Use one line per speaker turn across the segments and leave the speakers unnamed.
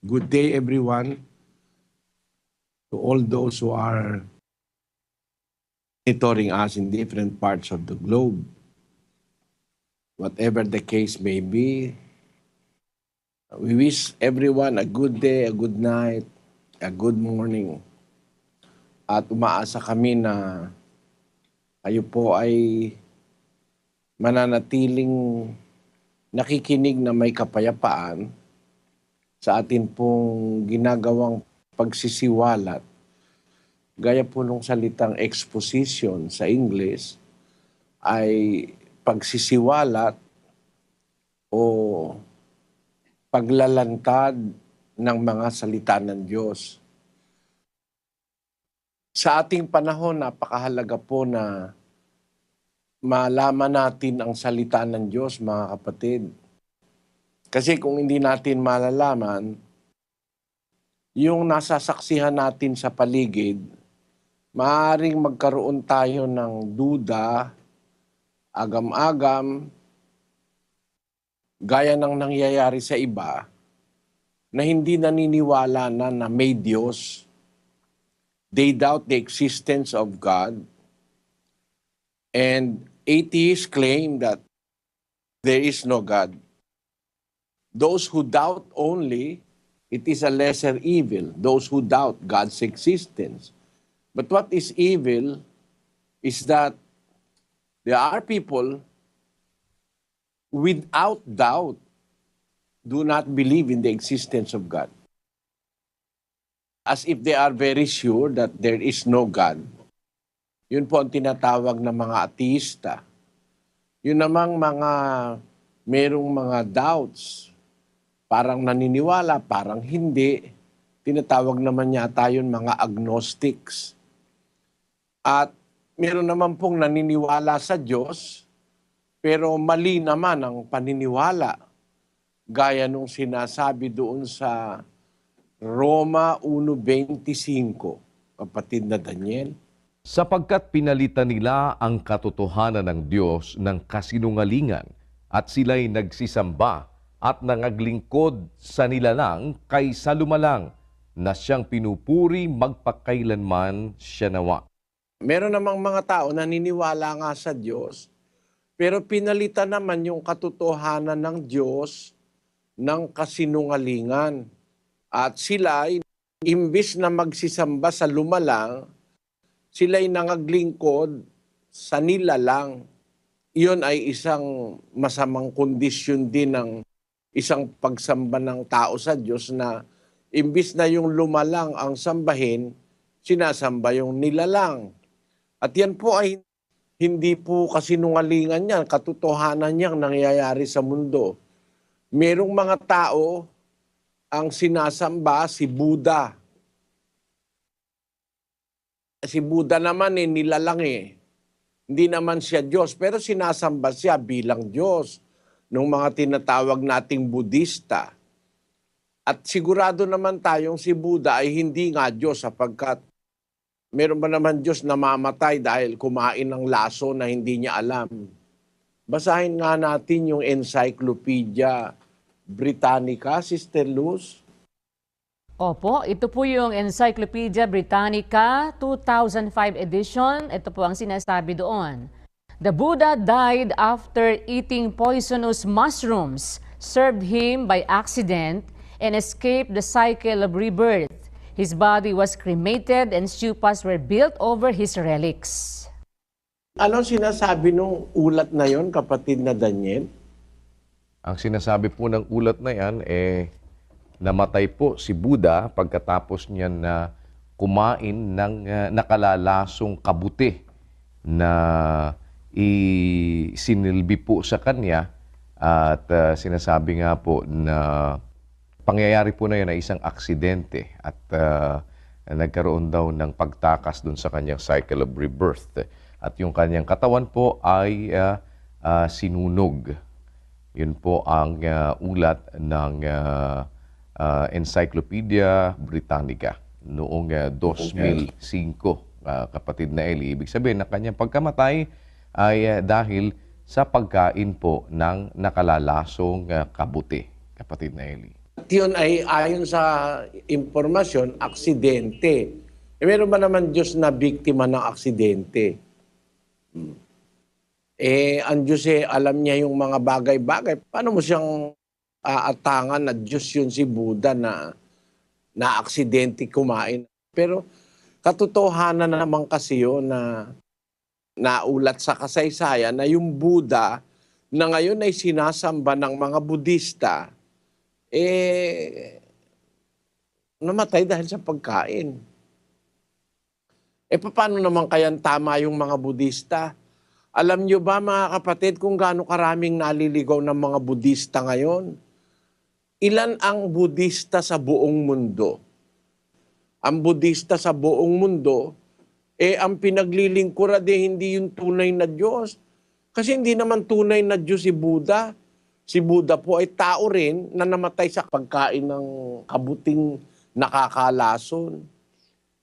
Good day, everyone. To all those who are monitoring us in different parts of the globe. Whatever the case may be, we wish everyone a good day, a good night, a good morning. At umaasa kami na kayo po ay mananatiling nakikinig na may kapayapaan sa atin pong ginagawang pagsisiwalat. Gaya po nung salitang exposition sa English ay pagsisiwalat o paglalantad ng mga salita ng Diyos. Sa ating panahon, napakahalaga po na malaman natin ang salita ng Diyos, mga kapatid. Kasi kung hindi natin malalaman, yung nasasaksihan natin sa paligid, maaaring magkaroon tayo ng duda, agam-agam, gaya ng nangyayari sa iba, na hindi naniniwala na na may Diyos. They doubt the existence of God. And atheists claim that there is no God. Those who doubt only, it is a lesser evil. Those who doubt God's existence. But what is evil is that there are people without doubt do not believe in the existence of God. As if they are very sure that there is no God. Yun po ang tinatawag na mga ateista. Yun namang mga merong mga doubts, parang naniniwala, parang hindi. Tinatawag naman yata yun mga agnostics. At meron naman pong naniniwala sa Diyos, pero mali naman ang paniniwala. Gaya nung sinasabi doon sa Roma 1.25, kapatid na Daniel.
sapagkat pinalitan nila ang katotohanan ng Diyos ng kasinungalingan at sila'y nagsisamba at nangaglingkod sa nilalang kaysa lumalang na siyang pinupuri magpakailanman siya nawa.
Meron namang mga tao na niniwala nga sa Diyos, pero pinalitan naman yung katotohanan ng Diyos ng kasinungalingan. At sila, imbis na magsisamba sa lumalang, sila'y nangaglingkod sa nilalang. Iyon ay isang masamang kondisyon din ng isang pagsamba ng tao sa Diyos na imbis na yung lumalang ang sambahin, sinasamba yung nilalang. At yan po ay hindi po kasinungalingan yan, katotohanan niyang nangyayari sa mundo. Merong mga tao ang sinasamba si Buddha. Si Buddha naman eh, nilalang eh. Hindi naman siya Diyos, pero sinasamba siya bilang Diyos ng mga tinatawag nating Budista. At sigurado naman tayong si Buddha ay hindi nga Diyos sapagkat meron ba naman Diyos na mamatay dahil kumain ng laso na hindi niya alam. Basahin nga natin yung Encyclopedia Britannica, Sister Luz.
Opo, ito po yung Encyclopedia Britannica 2005 edition. Ito po ang sinasabi doon. The Buddha died after eating poisonous mushrooms served him by accident and escaped the cycle of rebirth. His body was cremated and stupas were built over his relics.
Ano sinasabi nung ulat na yon, kapatid na Daniel?
Ang sinasabi po ng ulat na yan, eh, namatay po si Buddha pagkatapos niya na kumain ng uh, nakalalasong kabuti na isinilbi po sa kanya at uh, sinasabi nga po na pangyayari po na yan ay isang aksidente at uh, nagkaroon daw ng pagtakas dun sa kanyang cycle of rebirth at yung kanyang katawan po ay uh, uh, sinunog. Yun po ang uh, ulat ng uh, uh, Encyclopedia Britannica noong uh, 2005, uh, kapatid na Eli. Ibig sabihin na kanyang pagkamatay ay uh, dahil sa pagkain po ng nakalalasong uh, kabuti, kapatid na Eli.
yun ay ayon sa impormasyon, aksidente. Eh, meron ba naman Diyos na biktima ng aksidente? Hmm. Eh, ang Diyos eh, alam niya yung mga bagay-bagay. Paano mo siyang aatangan na Diyos yun si Buddha na na aksidente kumain? Pero katotohanan na naman kasi yun na naulat sa kasaysayan na yung Buddha na ngayon ay sinasamba ng mga Budista, eh, namatay dahil sa pagkain. Eh, paano naman kayang tama yung mga Budista? Alam nyo ba mga kapatid kung gaano karaming naliligaw ng mga Budista ngayon? Ilan ang Budista sa buong mundo? Ang Budista sa buong mundo, eh ang pinaglilingkurad eh hindi yung tunay na Diyos. Kasi hindi naman tunay na Diyos si Buddha. Si Buddha po ay tao rin na namatay sa pagkain ng kabuting nakakalason.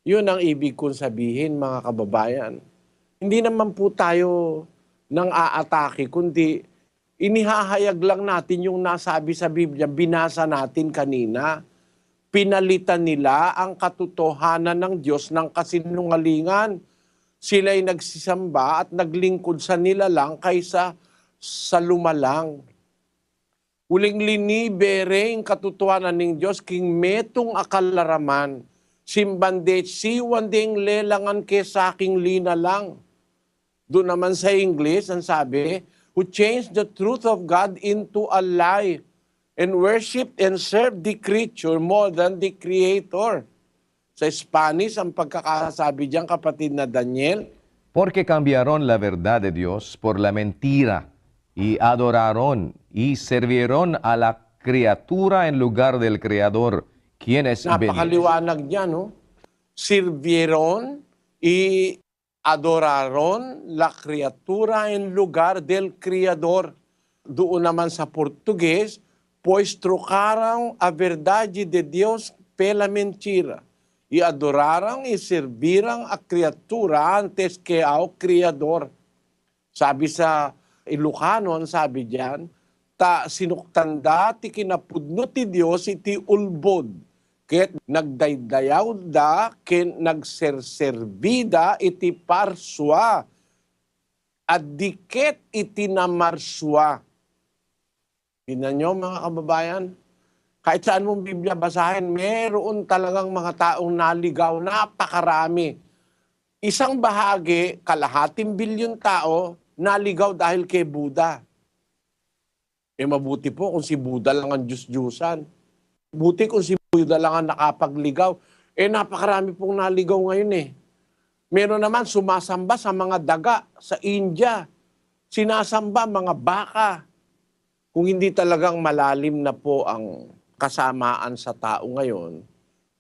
Yun ang ibig kong sabihin mga kababayan. Hindi naman po tayo nang aatake, kundi inihahayag lang natin yung nasabi sa Biblia, binasa natin kanina. Pinalitan nila ang katotohanan ng Diyos ng kasinungalingan. Sila'y nagsisamba at naglingkod sa nila lang kaysa sa lumalang. Uling linibere ang katotohanan ng Diyos, king metong akalaraman, simbande siwandeng lelangan ke sa aking lina lang. Doon naman sa English, ang sabi, who changed the truth of God into a lie and worship and serve the creature more than the Creator. Sa Spanish, ang pagkakasabi diyan kapatid na Daniel,
Porque cambiaron la verdad de Dios por la mentira y adoraron y sirvieron a la criatura en lugar del Creador, quien es
napakaliwanag niya, no? Sirvieron y adoraron la criatura en lugar del Creador. Doon naman sa Portugues, pois trocaram a verdade de Deus pela mentira e adoraram e serviram a criatura antes que ao Criador. Sabi sa Ilocano, ang sabi diyan, ta sinuktanda ti kinapudno ti Dios iti ulbod. Ket nagdaydayaw da, ken nagserservida iti parswa. At diket iti namarswa. Tingnan nyo mga kababayan, kahit saan mong Biblia basahin, meron talagang mga taong naligaw, napakarami. Isang bahagi, kalahating bilyon tao, naligaw dahil kay Buddha. Eh mabuti po kung si Buddha lang ang Diyos-Diyusan. Buti kung si Buddha lang ang nakapagligaw. Eh napakarami pong naligaw ngayon eh. Meron naman sumasamba sa mga daga sa India. Sinasamba mga baka. Kung hindi talagang malalim na po ang kasamaan sa tao ngayon,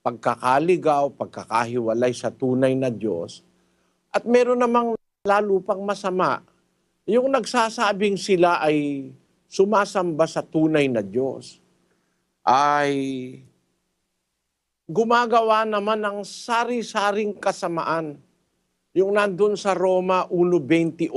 pagkakaligaw, pagkakahiwalay sa tunay na Diyos, at meron namang lalo pang masama, yung nagsasabing sila ay sumasamba sa tunay na Diyos, ay gumagawa naman ng sari-saring kasamaan. Yung nandun sa Roma 1.28,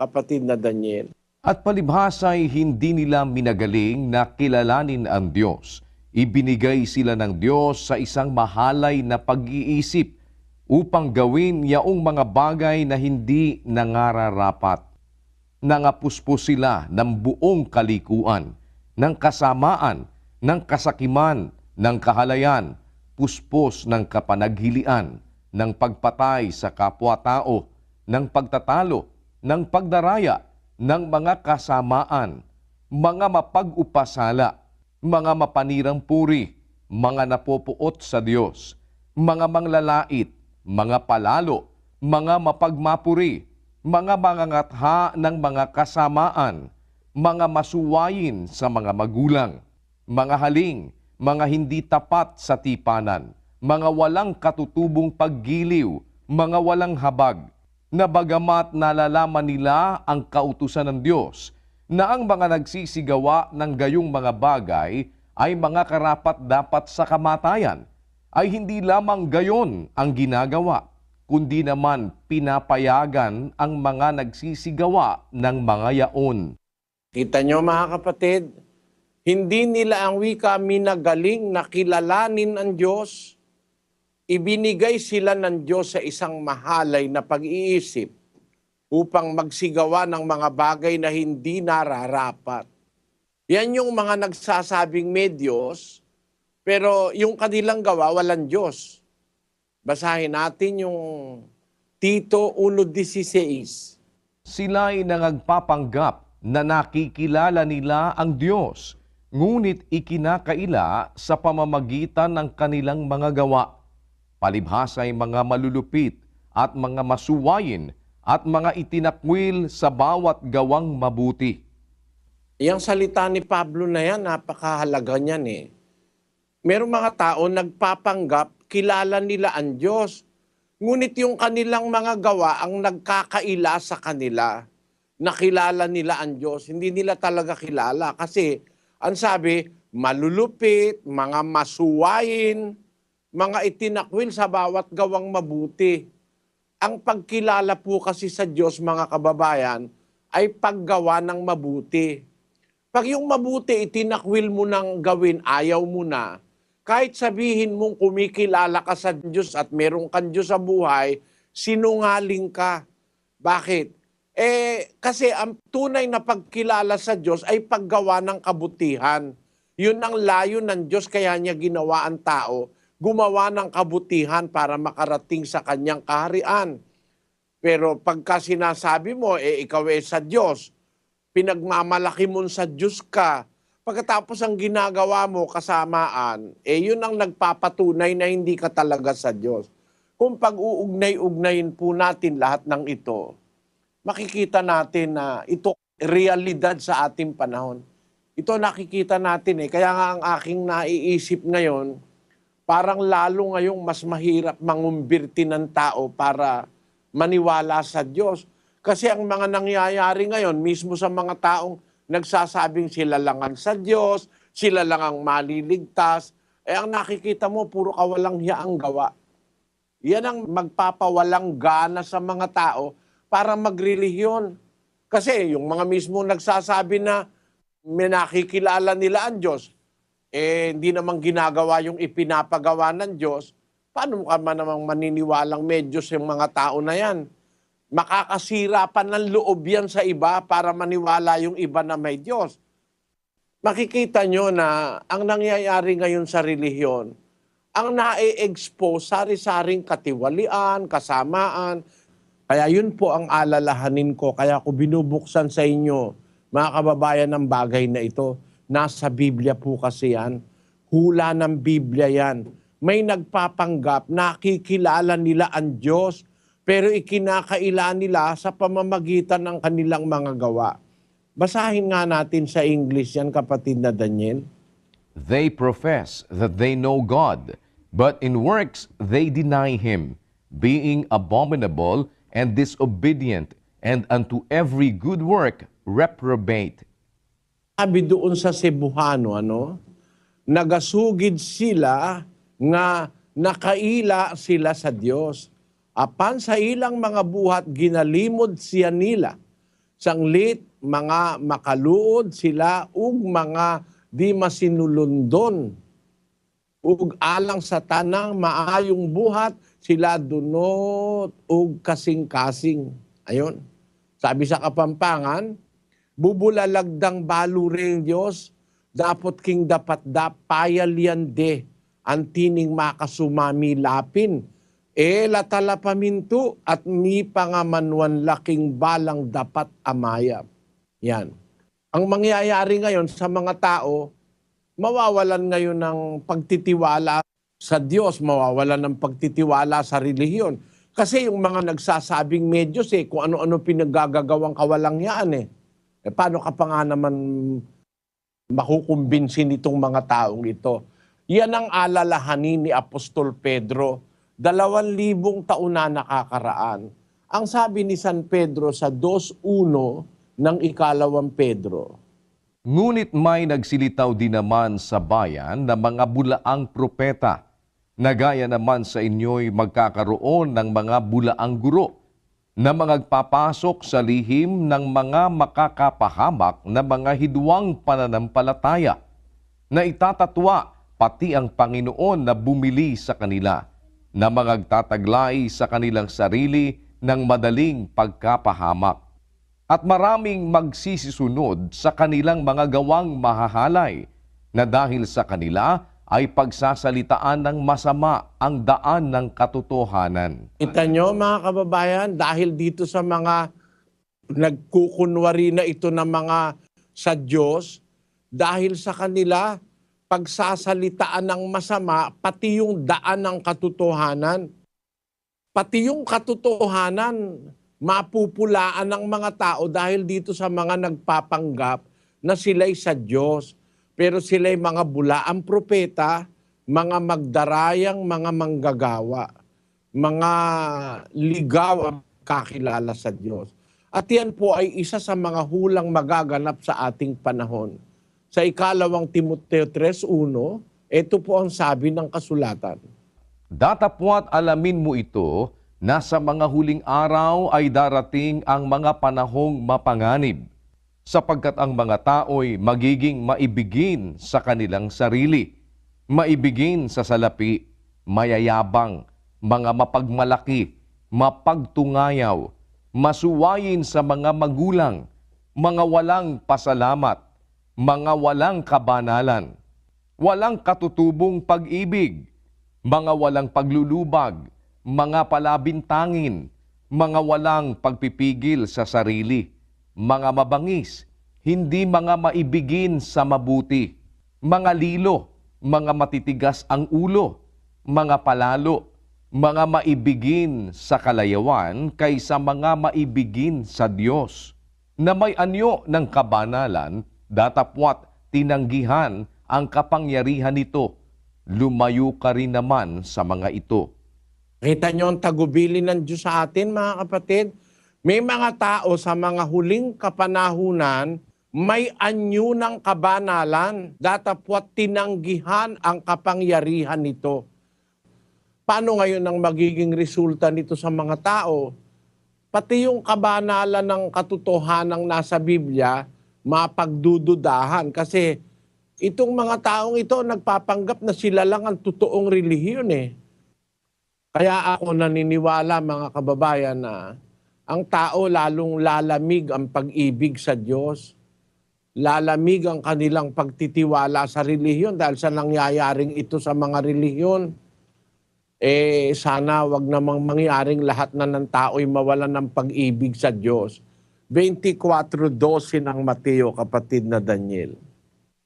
kapatid na Daniel.
At palibhasa'y hindi nila minagaling na kilalanin ang Diyos. Ibinigay sila ng Diyos sa isang mahalay na pag-iisip upang gawin yaong mga bagay na hindi nangararapat. Nangapuspos sila ng buong kalikuan, ng kasamaan, ng kasakiman, ng kahalayan, puspos ng kapanaghilian, ng pagpatay sa kapwa-tao, ng pagtatalo, ng pagdaraya, ng mga kasamaan, mga mapag-upasala, mga mapanirang puri, mga napopuot sa Diyos, mga manglalait, mga palalo, mga mapagmapuri, mga mangangatha ng mga kasamaan, mga masuwayin sa mga magulang, mga haling, mga hindi tapat sa tipanan, mga walang katutubong paggiliw, mga walang habag, na bagamat nalalaman nila ang kautusan ng Diyos, na ang mga nagsisigawa ng gayong mga bagay ay mga karapat dapat sa kamatayan, ay hindi lamang gayon ang ginagawa, kundi naman pinapayagan ang mga nagsisigawa ng mga yaon.
Kita nyo mga kapatid, Hindi nila ang wika minagaling na kilalanin ang Diyos. Ibinigay sila ng Diyos sa isang mahalay na pag-iisip upang magsigawa ng mga bagay na hindi nararapat. Yan yung mga nagsasabing may Diyos, pero yung kanilang gawa, walang Diyos. Basahin natin yung Tito 1.16.
Sila'y nangagpapanggap na nakikilala nila ang Diyos, ngunit ikinakaila sa pamamagitan ng kanilang mga gawa. Palibhasa'y mga malulupit at mga masuwayin at mga itinakwil sa bawat gawang mabuti.
Yung salita ni Pablo na yan, napakahalaga niyan eh. Merong mga tao nagpapanggap, kilala nila ang Diyos. Ngunit yung kanilang mga gawa ang nagkakaila sa kanila. Nakilala nila ang Diyos. Hindi nila talaga kilala. Kasi, ang sabi, malulupit, mga masuwayin, mga itinakwil sa bawat gawang mabuti. Ang pagkilala po kasi sa Diyos, mga kababayan, ay paggawa ng mabuti. Pag yung mabuti itinakwil mo ng gawin, ayaw mo na, kahit sabihin mong kumikilala ka sa Diyos at meron kang Diyos sa buhay, sinungaling ka. Bakit? Eh, kasi ang tunay na pagkilala sa Diyos ay paggawa ng kabutihan. Yun ang layo ng Diyos kaya niya ginawa ang tao, gumawa ng kabutihan para makarating sa kanyang kaharian. Pero pagka sinasabi mo, eh ikaw eh sa Diyos, pinagmamalaki mo sa Diyos ka, pagkatapos ang ginagawa mo kasamaan, eh yun ang nagpapatunay na hindi ka talaga sa Diyos. Kung pag-uugnay-ugnayin po natin lahat ng ito, makikita natin na ito realidad sa ating panahon. Ito nakikita natin eh. Kaya nga ang aking naiisip ngayon, parang lalo ngayong mas mahirap mangumbirti ng tao para maniwala sa Diyos. Kasi ang mga nangyayari ngayon, mismo sa mga taong nagsasabing sila lang ang sa Diyos, sila lang ang maliligtas, eh ang nakikita mo, puro kawalang hiya ang gawa. Yan ang magpapawalang gana sa mga tao para magrelihiyon. Kasi yung mga mismo nagsasabi na may nakikilala nila ang Diyos, eh hindi namang ginagawa yung ipinapagawa ng Diyos, paano ka man namang maniniwalang medyos yung mga tao na yan? Makakasira pa ng loob yan sa iba para maniwala yung iba na may Diyos. Makikita nyo na ang nangyayari ngayon sa relihiyon, ang na-expose sari-saring katiwalian, kasamaan. Kaya yun po ang alalahanin ko. Kaya ko binubuksan sa inyo, mga kababayan, ng bagay na ito. Nasa Biblia po kasi yan. Hula ng Biblia yan. May nagpapanggap, nakikilala nila ang Diyos, pero ikinakaila nila sa pamamagitan ng kanilang mga gawa. Basahin nga natin sa English yan, kapatid na Daniel.
They profess that they know God, but in works they deny Him, being abominable and disobedient, and unto every good work reprobate.
Sabi doon sa Cebuano, ano, nagasugid sila nga nakaila sila sa Dios. Apan sa ilang mga buhat ginalimod siya nila. Sanglit mga makaluod sila ug mga di masinulundon. Ug alang sa tanang maayong buhat sila dunot ug kasing-kasing. Ayon. Sabi sa Kapampangan, bubulalagdang balureng Diyos, dapat king dapat da payalyan de, ang tining makasumami lapin. E latala paminto at mi pangamanwan laking balang dapat amayap. Yan. Ang mangyayari ngayon sa mga tao, mawawalan ngayon ng pagtitiwala sa Diyos, mawawalan ng pagtitiwala sa relihiyon. Kasi yung mga nagsasabing medyos eh, kung ano-ano pinaggagawang kawalangyaan eh. Eh paano ka pa nga naman makukumbinsin itong mga taong ito? Yan ang alalahanin ni Apostol Pedro, dalawang libong taon na nakakaraan. Ang sabi ni San Pedro sa 2.1 ng ikalawang Pedro,
Ngunit may nagsilitaw din naman sa bayan na mga bulaang propeta, na gaya naman sa inyo'y magkakaroon ng mga bulaang guro, na magpapasok sa lihim ng mga makakapahamak na mga hidwang pananampalataya na itatatwa pati ang Panginoon na bumili sa kanila na magtataglay sa kanilang sarili ng madaling pagkapahamak. At maraming magsisisunod sa kanilang mga gawang mahahalay na dahil sa kanila ay pagsasalitaan ng masama ang daan ng katotohanan.
Kita nyo mga kababayan, dahil dito sa mga nagkukunwari na ito ng mga sa Diyos, dahil sa kanila, pagsasalitaan ng masama, pati yung daan ng katotohanan, pati yung katotohanan, mapupulaan ng mga tao dahil dito sa mga nagpapanggap na sila'y sa Diyos. Pero sila'y mga bulaang propeta, mga magdarayang mga manggagawa mga ligaw kakilala sa Diyos. At yan po ay isa sa mga hulang magaganap sa ating panahon. Sa ikalawang Timoteo 3.1, ito po ang sabi ng kasulatan.
Datapwat alamin mo ito na sa mga huling araw ay darating ang mga panahong mapanganib, sapagkat ang mga tao'y magiging maibigin sa kanilang sarili, maibigin sa salapi, mayayabang, mga mapagmalaki, mapagtungayaw, masuwayin sa mga magulang, mga walang pasalamat, mga walang kabanalan, walang katutubong pag-ibig, mga walang paglulubag, mga palabintangin, mga walang pagpipigil sa sarili, mga mabangis, hindi mga maibigin sa mabuti, mga lilo, mga matitigas ang ulo, mga palalo, mga maibigin sa kalayawan kaysa mga maibigin sa Diyos, na may anyo ng kabanalan, datapwat tinanggihan ang kapangyarihan nito, lumayo ka rin naman sa mga ito.
Kita nyo ang tagubili ng Diyos sa atin, mga kapatid. May mga tao sa mga huling kapanahunan, may anyo ng kabanalan, datapwat tinanggihan ang kapangyarihan nito. Paano ngayon ang magiging resulta nito sa mga tao? Pati yung kabanalan ng katotohanang nasa Biblia, mapagdududahan. Kasi itong mga taong ito, nagpapanggap na sila lang ang totoong relihiyon eh. Kaya ako naniniwala mga kababayan na ang tao lalong lalamig ang pag-ibig sa Diyos. Lalamig ang kanilang pagtitiwala sa relihiyon dahil sa nangyayaring ito sa mga relihiyon. Eh sana wag namang mangyaring lahat na ng tao'y mawalan ng pag-ibig sa Diyos. 24.12 ng Mateo, kapatid na Daniel.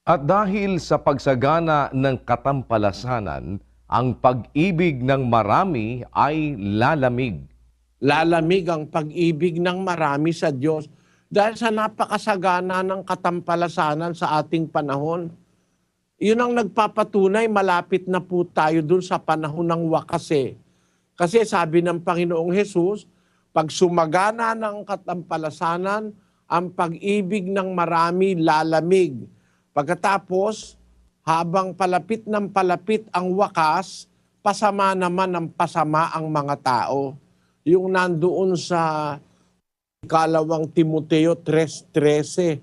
At dahil sa pagsagana ng katampalasanan, ang pag-ibig ng marami ay lalamig.
Lalamig ang pag-ibig ng marami sa Diyos dahil sa napakasagana ng katampalasanan sa ating panahon. Yun ang nagpapatunay, malapit na po tayo dun sa panahon ng wakas eh. Kasi sabi ng Panginoong Hesus, pag sumagana ng katampalasanan, ang pag-ibig ng marami lalamig. Pagkatapos, habang palapit ng palapit ang wakas, pasama naman ng pasama ang mga tao. Yung nandoon sa ikalawang Timoteo 3.13.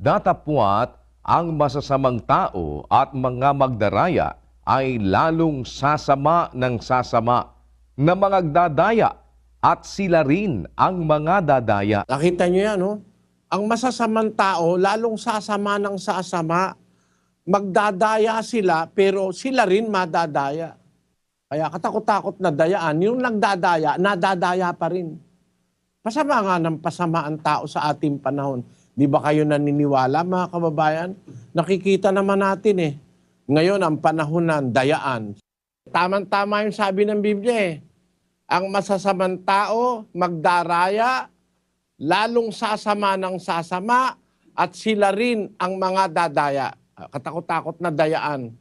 Datapwat, ang masasamang tao at mga magdaraya ay lalong sasama ng sasama na mga dadaya at sila rin ang mga dadaya.
Nakita nyo yan, no? Ang masasamang tao, lalong sasama ng sasama. Magdadaya sila, pero sila rin madadaya. Kaya katakot-takot na dayaan. Yung nagdadaya, nadadaya pa rin. Pasama nga ng pasama ang tao sa ating panahon. Di ba kayo naniniwala, mga kababayan? Nakikita naman natin eh. Ngayon, ang panahon ng dayaan. Tamang-tama yung sabi ng Biblia eh. Ang masasamang tao, magdaraya, lalong sasama ng sasama, at sila rin ang mga dadaya. Ah, Katakot-takot na dayaan.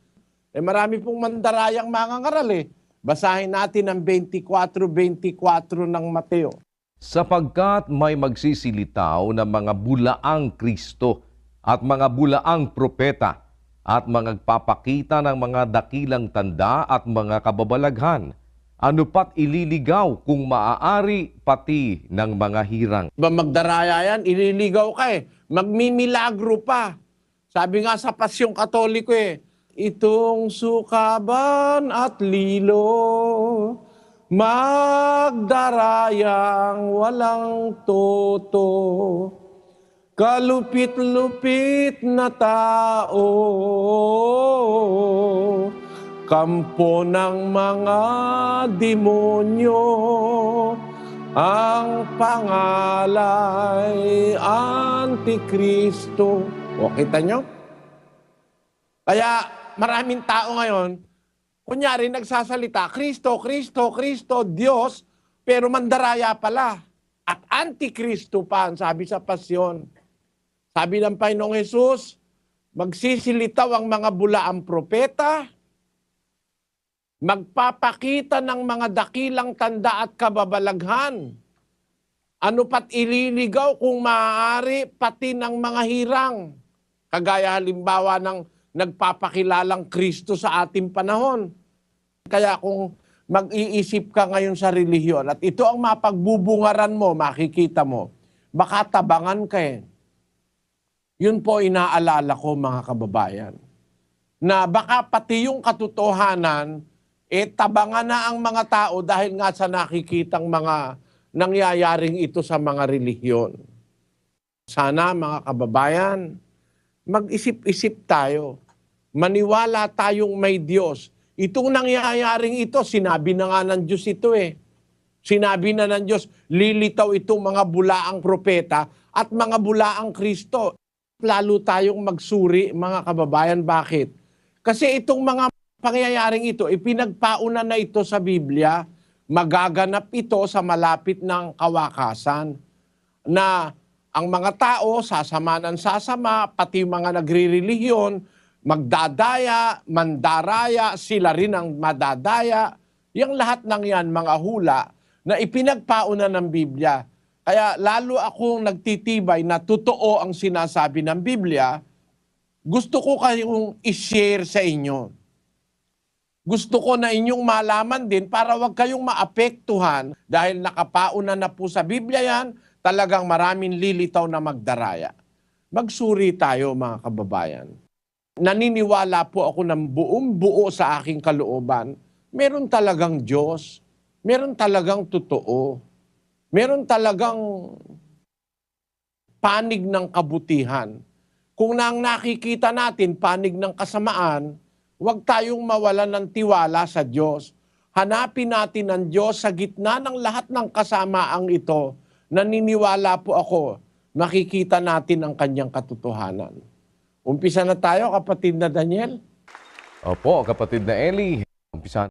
Eh marami pong mandarayang mga ngaral eh. Basahin natin ang 24-24 ng Mateo.
sapagkat may magsisilitaw na mga bulaang Kristo at mga bulaang propeta at mga nagpapakita ng mga dakilang tanda at mga kababalaghan. Ano pat ililigaw kung maaari pati ng mga hirang.
Ba magdaraya yan, ililigaw ka eh. Magmimilagro pa. Sabi nga sa Pasyong Katoliko eh, itong sukaban at lilo, magdarayang walang toto, kalupit-lupit na tao, kampo ng mga demonyo, ang pangalay Antikristo. O, kita nyo? Kaya maraming tao ngayon, kunyari nagsasalita, Kristo, Kristo, Kristo, Diyos, pero mandaraya pala. At Antikristo pa, ang sabi sa pasyon. Sabi ng Panginoong Jesus, magsisilitaw ang mga bulaang propeta, magpapakita ng mga dakilang tanda at kababalaghan. Ano pat ililigaw kung maaari pati ng mga hirang. Kagaya halimbawa ng nagpapakilalang Kristo sa ating panahon. Kaya kung mag-iisip ka ngayon sa relihiyon at ito ang mapagbubungaran mo, makikita mo, baka tabangan ka eh. Yun po inaalala ko mga kababayan. Na baka pati yung katotohanan, eh tabangan na ang mga tao dahil nga sa nakikitang mga nangyayaring ito sa mga relihiyon. Sana mga kababayan, mag-isip-isip tayo. Maniwala tayong may Diyos. Itong nangyayaring ito, sinabi na nga ng Diyos ito eh. Sinabi na ng Diyos, lilitaw itong mga bulaang propeta at mga bulaang Kristo. Lalo tayong magsuri, mga kababayan. Bakit? Kasi itong mga pangyayaring ito, ipinagpauna na ito sa Biblia, magaganap ito sa malapit ng kawakasan na ang mga tao sasama ng sasama, pati mga nagrirelihiyon, magdadaya, mandaraya, sila rin ang madadaya. Yung lahat ng yan, mga hula, na ipinagpauna ng Biblia. Kaya lalo akong nagtitibay na totoo ang sinasabi ng Biblia, gusto ko kayong i-share sa inyo. Gusto ko na inyong malaman din para wag kayong maapektuhan dahil nakapauna na po sa Biblia yan, talagang maraming lilitaw na magdaraya. Magsuri tayo mga kababayan. Naniniwala po ako ng buong buo sa aking kalooban, meron talagang Diyos, meron talagang totoo, meron talagang panig ng kabutihan. Kung nang nakikita natin panig ng kasamaan, huwag tayong mawalan ng tiwala sa Diyos. Hanapin natin ang Diyos sa gitna ng lahat ng kasamaang ito. Naniniwala po ako, makikita natin ang kanyang katotohanan. Umpisa na tayo, kapatid na Daniel.
Opo, kapatid na Eli. Umpisa